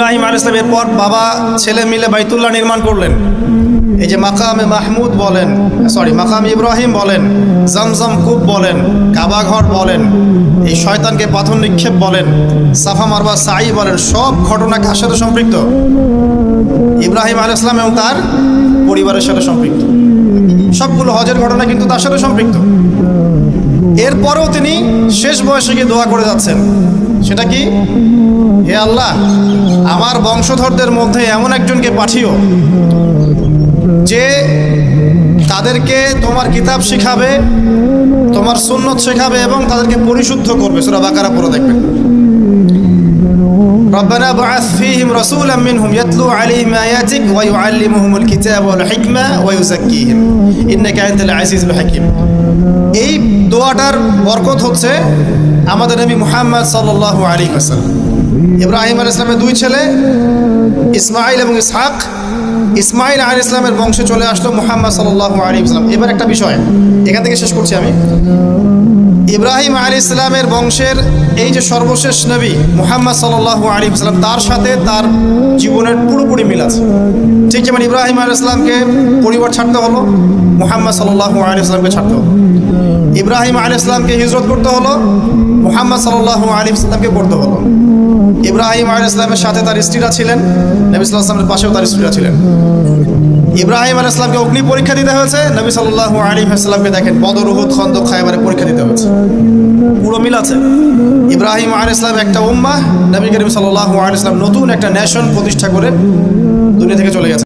ইব্রাহিম আল ইসলাম এরপর বাবা, ছেলে মিলে বাইতুল্লাহ নির্মাণ করলেন। এই যে মাকামে মাহমুদ বলেন সরি মাকাম ইব্রাহিম বলেন, জমজম কূপ বলেন কাবাঘর বলেন, এই শয়তানকে পাথর নিক্ষেপ বলেন, সাফা মারবা সাই বলেন, সব ঘটনা কার সাথে সম্পৃক্ত? ইব্রাহিম আল ইসলাম এবং তার পরিবারের সাথে সম্পৃক্ত। সবগুলো হজের ঘটনা কিন্তু তার সাথে সম্পৃক্ত। এরপরেও তিনি শেষ বয়সে গিয়ে দোয়া করে যাচ্ছেন সেটা কি হে আল্লাহ আমার বংশধরদের মধ্যে এমন একজনকে পাঠিও যে তাদেরকে তোমার কিতাব শিখাবে তোমার সুন্নত শেখাবে এবং তাদেরকে পরিশুদ্ধ করবে সুরা বাকারা পড়ে দেখবেন ربنا بعث فيهم رسولا منهم يتلو عليهم آياتك ويعلمهم الكتاب والحكمة ويزكيهم إنك أنت العزيز الحكيم এই দোয়াটার বরকত হচ্ছে আমাদের নবী মুহাম্মদ সাল্লাহ আলী হাসান ইব্রাহিম আল ইসলামের দুই ছেলে ইসমাইল এবং ইসহাক। ইসমাইল আল ইসলামের বংশে চলে আসলো মুহাম্মদ সাল্লাহ আলী ইসলাম এবার একটা বিষয়, এখান থেকে শেষ করছি আমি। ইব্রাহিম আলী ইসলামের বংশের এই যে সর্বশেষ নবী মুহাম্মদ সাল্লাহ আলী ইসলাম তার সাথে তার জীবনের পুরোপুরি মিল আছে। ঠিক যেমন ইব্রাহিম আলী ইসলামকে পরিবার ছাড়তে হলো, মুহাম্মদ সাল্লাহ আলী ইসলামকে ছাড়তে হলো। ইব্রাহিম আলী ইসলামকে হিজরত করতে হলো, মুহাম্মদ সাল্লাহ আলী ইসলামকে করতে হলো। ইব্রাহিম আলী ইসলামের সাথে তার স্ত্রীরা ছিলেন, নবী সাল্লাহ আসলামের পাশেও তার স্ত্রীরা ছিলেন। ইব্রাহিম আল ইসলামকে অগ্নি পরীক্ষা দিতে হয়েছে, নবী সাল্লাহ আলী ইসলামকে দেখেন বদর, উহুদ, খন্দক খাইবারে পরীক্ষা দিতে হয়েছে। পুরো মিল আছে। ইব্রাহিম আল ইসলাম একটা উম্মা নবী করিম সাল্লাহ আল ইসলাম নতুন একটা ন্যাশন প্রতিষ্ঠা করে দুনিয়া থেকে চলে গেছে